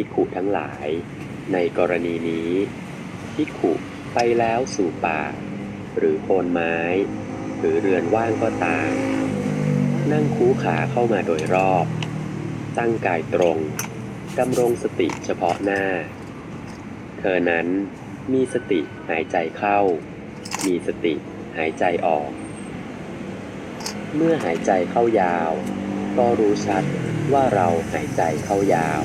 ภิกขุทั้งหลาย ในกรณีนี้ภิกขุไปแล้วสู่ป่า หรือโคนไม้ หรือเรือนว่างก็ตามนั่งคูขาเข้ามาโดยรอบ ตั้งกายตรงดำรงสติเฉพาะหน้า เธอนั้นมีสติหายใจเข้า มีสติหายใจออก เมื่อหายใจเข้ายาว ก็รู้ชัดว่าเราหายใจเข้ายาว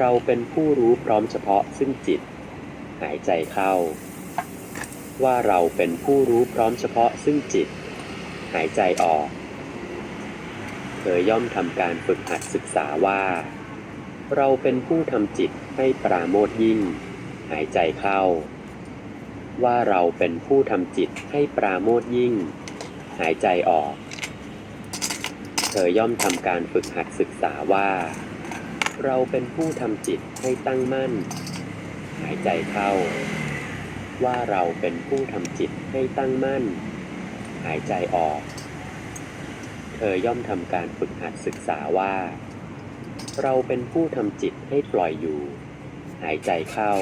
เราเป็นผู้รู้พร้อมเฉพาะซึ่งจิต หายใจเข้า ว่าเราเป็นผู้รู้พร้อมเฉพาะซึ่งจิต หายใจออก เธอย่อมทำการฝึกหัดศึกษาว่า เราเป็นผู้ทำจิตให้ปราโมทยิ่ง หายใจเข้า ว่าเราเป็นผู้ทำจิตให้ปราโมทยิ่ง หายใจออก เธอย่อมทำการฝึกหัดศึกษาว่า เราเป็นผู้ทำจิตให้ตั้งมั่น หายใจเข้า ว่าเราเป็นผู้ทำจิตให้ตั้งมั่น หายใจออก เธอย่อมทำการฝึกหัดศึกษาว่า เราเป็นผู้ทำจิตให้ปล่อยอยู่ หายใจเข้า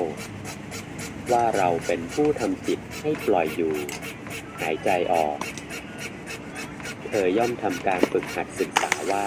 ว่าเราเป็นผู้ทำจิตให้ปล่อยอยู่ หายใจออก เธอย่อมทำการฝึกหัดศึกษาว่า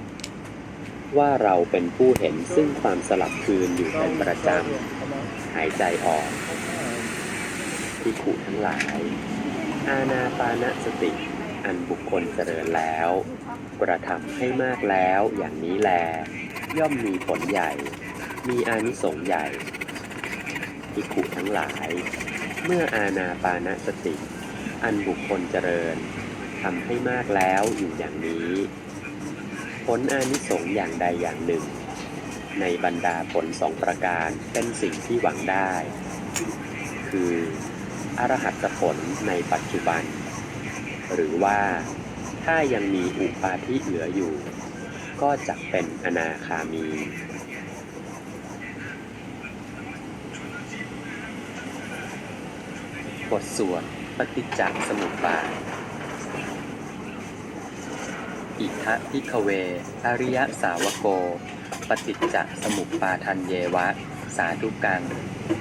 ว่าเราเป็นผู้เห็นซึ่งความสลับคืนอยู่เป็นประจำหายใจออกที่ขุทั้งหลาย อาณาปานสติ อันบุคคลเจริญแล้ว กระทำให้มากแล้วอย่างนี้แล ย่อมมีผลใหญ่ มีอานิสงส์ใหญ่ที่ขุทั้งหลาย เมื่ออาณาปานสติ อันบุคคลเจริญทำให้มากแล้วอยู่อย่างนี้ ผลอานิสงส์อย่างใดอย่างหนึ่ง ในบรรดาผลสองประการเป็นสิ่งที่หวังได้ คืออรหัตผลในปัจจุบัน หรือว่าถ้ายังมีอุปาทิเหลืออยู่ ก็จะเป็นอนาคามี บทสวดปฏิจจสมุปบาท อิทะพิกเว อริยสาวโก ปฏิจจสมุปปาทันเยวะ สาธุกัง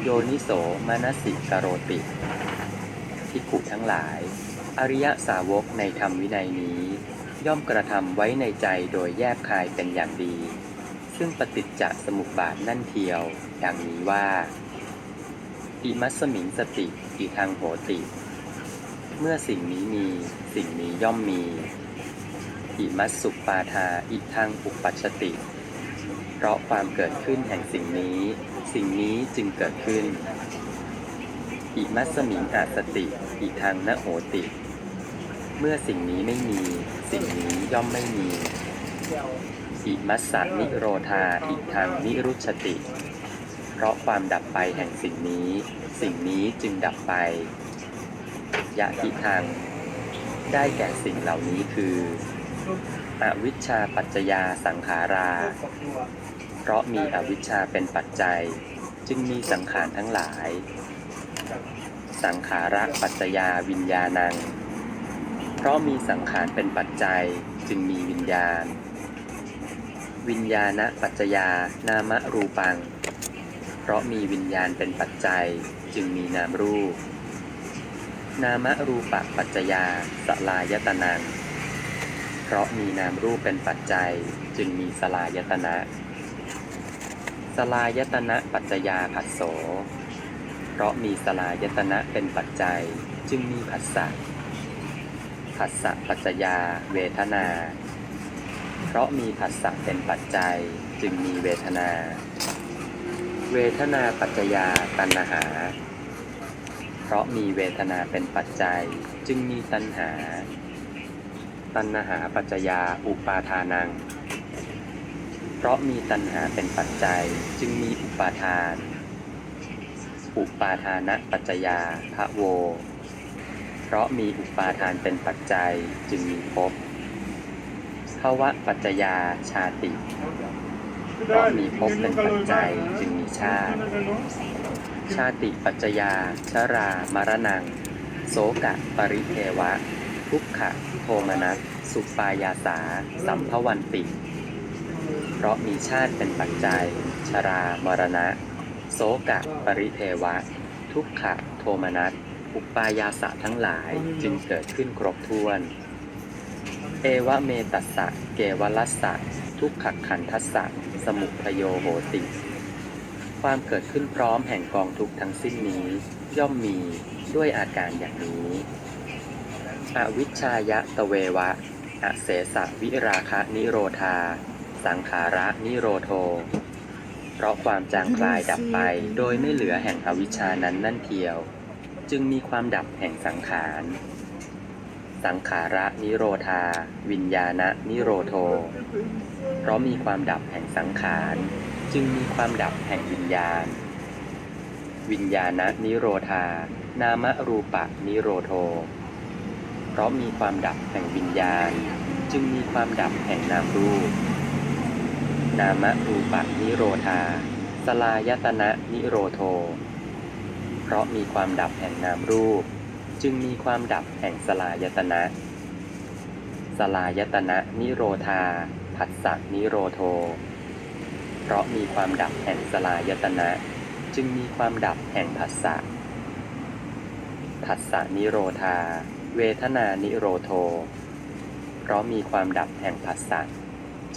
โยนิโสมนสิกโรติพิกขุทั้งหลาย อริยสาวกในธรรมวินัยนี้ ย่อมกระทำไว้ในใจโดยแยบคายเป็นอย่างดี ซึ่งปฏิจจสมุปบาทนั่นเทียวอย่างนี้ว่า อิมัสมิงสติอิทางโหติ เมื่อสิ่งนี้มีสิ่งนี้ย่อมมี อิมัสสุปาทาอิทางอุปัชติ เพราะความเกิดขึ้นแห่งสิ่งนี้ สิ่งนี้จึงเกิดขึ้น อิมัสมิงอาสติ อิทางนโหติ เมื่อสิ่งนี้ไม่มี สิ่งนี้ย่อมไม่มีอิมัสสานิโรธาอิทางนิรุชติ เพราะความดับไปแห่งสิ่งนี้ สิ่งนี้จึงดับไป ยะทิทาง ได้แก่สิ่งเหล่านี้คือ อวิชชาปัจจยาสังขารา เพราะมีอวิชชาเป็นปัจจัย จึงมีสังขารทั้งหลาย สังขาระปัจจยาวิญญาณัง เพราะมีสังขารเป็นปัจจัยจึงมีวิญญาณ วิญญาณปัจจยานามรูปัง เพราะมีวิญญาณเป็นปัจจัยจึงมีนามรูป นามรูปปัจจยาสลายตนัง เพราะมีนามรูปเป็นปัจจัยจึงมีสลายตนะ สลายตนะปัจจยาผัสโส เพราะมีสลายตนะเป็นปัจจัยจึงมีผัสสะ ผัสสะปัจจยาเวทนา เพราะมีผัสสะเป็นปัจจัยจึงมีเวทนา เวทนาปัจจยาตัณหา เพราะมีเวทนาเป็นปัจจัยจึงมีตัณหา ตัณหาปัจจยาอุปาทานัง เพราะมีตัณหาเป็นปัจจัยจึงมีอุปาทาน อุปาทานะปัจจยาพระโว เพราะมีอุปาทานเป็นปัจจัยจึงมีภพภวะปัจจยาชาติ เพราะมีภพเป็นปัจจัยจึงมีชาติ ชาติปัจจยาชรามรณัง โสกะปริเทวะ ทุกขะโทมนัสสุปายาสา สัมภวันติ เพราะมีชาติเป็นปัจจัย ชรามรณะ โสกะปริเทวะ ทุกขะโทมนัสอุปายาสะทั้งหลายจึงเกิดขึ้นครบถ้วน เอวะเมตัสสะ เกวลัสสะ ทุกขขันทัสสะ สมุพโยโหติ ความเกิดขึ้นพร้อมแห่งกองทุกทั้งสิ้นนี้ ย่อมมีด้วยอาการอย่างนี้ อวิชชายะตะเววะ อเสสะวิราคะนิโรธา สังขาระนิโรโท เพราะความจางคลายดับไปโดยไม่เหลือแห่งอวิชชานั้นนั่นเทียว จึงมีความดับแห่งสังขาร สังขาระนิโรธา วิญญาณนิโรโท เพราะมีความดับแห่งสังขาร จึงมีความดับแห่งวิญญาณ วิญญาณนิโรธา นามรูปะนิโรโท เพราะมีความดับแห่งวิญญาณ จึงมีความดับแห่งนามรูป นามรูปะนิโรธา สลายตนะนิโรโท เพราะมีความดับแห่งนามรูป จึงมีความดับแห่งสลายตนะ สลายตนะนิโรธาผัสสะนิโรโท เพราะมีความดับแห่งสลายตนะ จึงมีความดับแห่งผัสสะผัสสะนิโรธา เวทนานิโรโท เพราะมีความดับแห่งผัสสะ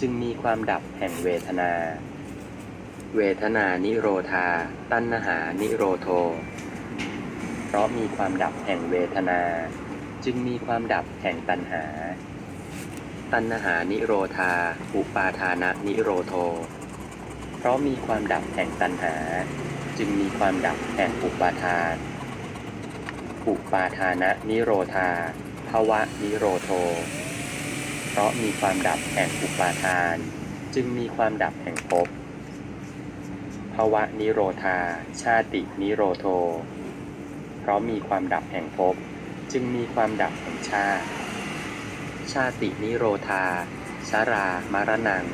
จึงมีความดับแห่งเวทนา เวทนานิโรธา ตัณหานิโรโท เพราะมีความดับแห่งเวทนา จึงมีความดับแห่งตัณหา ตัณหานิโรธา อุปาทานะนิโรโท เพราะมีความดับแห่งตัณหา จึงมีความดับแห่งอุปาทาน ปาทานะนิโรธาภวะนิโรโท เพราะมีความดับแห่งอุปาทาน จึงมีความดับแห่งภพภวะนิโรธา ชาตินิโรโท เพราะมีความดับแห่งภพจึงมีความดับแห่งชาติ ชาตินิโรธา ชารามรณัง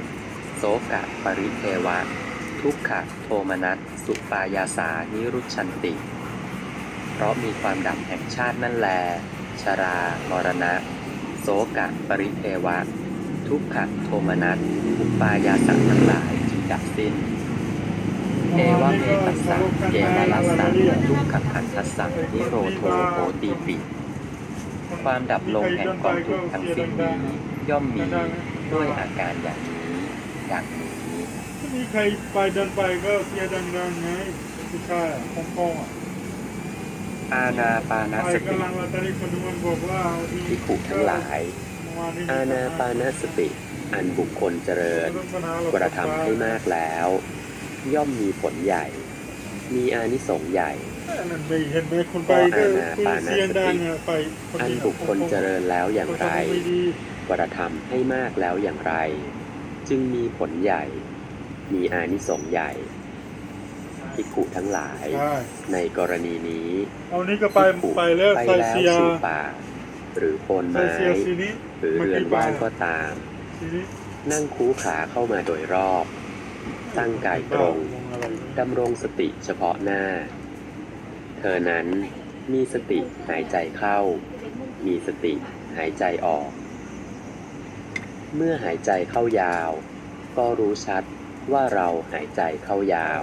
โสกะปริเทวะ ทุกขะโทมนัส สุปายาสานิรุชันติ ราะมีความดับแห่งชาตินั่นแล ชรา มรณะ โสกะ ปริเทวะ ทุกขะโทมนัสอุปายาสัทั้งหลายจึงดับสิ้น เอวเมตัสสะเกวลัสสะทุกขขันธัสสะนิโรโทโหตีติความดับลงแห่งกองทุกข์ทั้งสิ้นนี้ย่อมมีด้วยอาการอย่างนี้อย่างนี้มีใครไปเดินไปก็เสียดังๆไงผู้ชายอะฮ่องกงอะ อาณาปานสติที่ผูกที่ที่ขุทั้งหลาย อาณาปานสติ อันบุคคลเจริญ กระทำให้มากแล้ว ย่อมมีผลใหญ่ มีอานิสงส์ใหญ่นั่นไม่เห็นไหมคนไปก็คุยเสียงดังอะไปอันบุคคลเจริญแล้วอย่างไร กระทำให้มากแล้วอย่างไร จึงมีผลใหญ่ มีอานิสงส์ใหญ่ ภิกขุทั้งหลาย ใช่ในกรณีนี้เอานี้ก็ไปภิกขุไปแล้วไปใส่แล้วเสียสู่ป่า หรือโคนใส่ไม้เสียสีนี้หรือเรือนว่างก็ตามสีนี้นั่งคูขาเข้ามาโดยรอบ ตั้งกายตรงอะไรดำรงสติเฉพาะหน้า เธอนั้นมีสติหายใจเข้า มีสติหายใจออก เมื่อหายใจเข้ายาว ก็รู้ชัดว่าเราหายใจเข้ายาว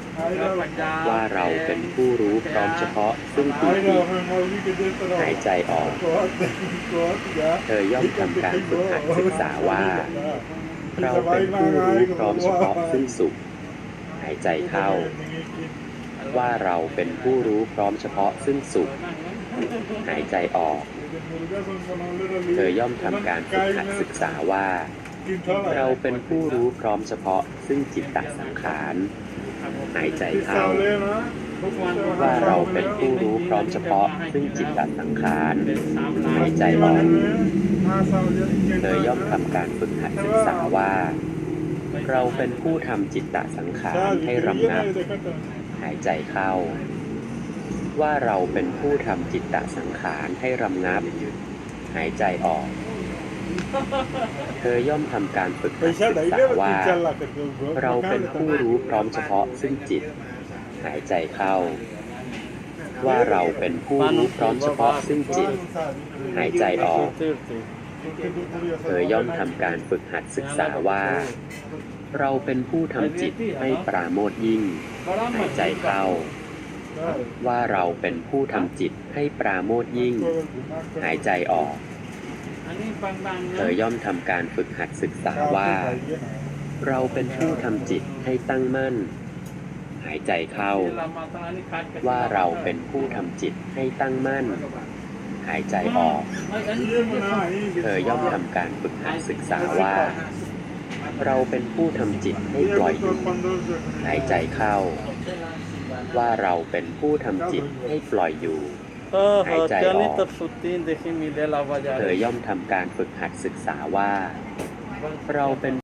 ว่าเราเป็นผู้รู้พร้อมเฉพาะซึ่งปีติหายใจออก เธอย่อมทำการฝึกหัดศึกษาว่า เราเป็นผู้รู้พร้อมเฉพาะซึ่งสุข หายใจเข้า ว่าเราเป็นผู้รู้พร้อมเฉพาะซึ่งสุข หายใจออก เธอย่อมทำการฝึกหัดศึกษาว่า เราเป็นผู้รู้พร้อมเฉพาะซึ่งจิตตสังขาร หายใจเข้าว่าเราเป็นผู้รู้พร้อมเฉพาะซึ่งจิตตสังขารหายใจออกเธอย่อมทำการฝึกหัดศึกษาว่า เราเป็นผู้ทำจิตตสังขารให้รำงับหายใจเข้า ว่าเราเป็นผู้ทำจิตตสังขารให้รำงับ หายใจออก เธอย่อมทำการฝึกหัดศึกษาว่า เราเป็นผู้รู้พร้อมเฉพาะซึ่งจิต หายใจเข้า ว่าเราเป็นผู้รู้พร้อมเฉพาะซึ่งจิต หายใจออกเธอย่อมทำการฝึกหัดศึกษาว่า เราเป็นผู้ทำจิตให้ปราโมทย์ยิ่ง หายใจเข้า ว่าเราเป็นผู้ทำจิตให้ปราโมทย์ยิ่ง หายใจออก เธอย่อมทำการฝึกหัดศึกษาว่า เราเป็นผู้ทำจิตให้ตั้งมั่น หายใจเข้า ว่าเราเป็นผู้ทำจิตให้ตั้งมั่น หายใจออก เธอย่อมทำการฝึกหัดศึกษาว่า เราเป็นผู้ทำจิตให้ปล่อยอยู่หายใจเข้า ว่าเราเป็นผู้ทำจิตให้ปล่อยอยู่ หายใจออกเธอย่อมทำการฝึกหัดศึกษาว่า เราเป็น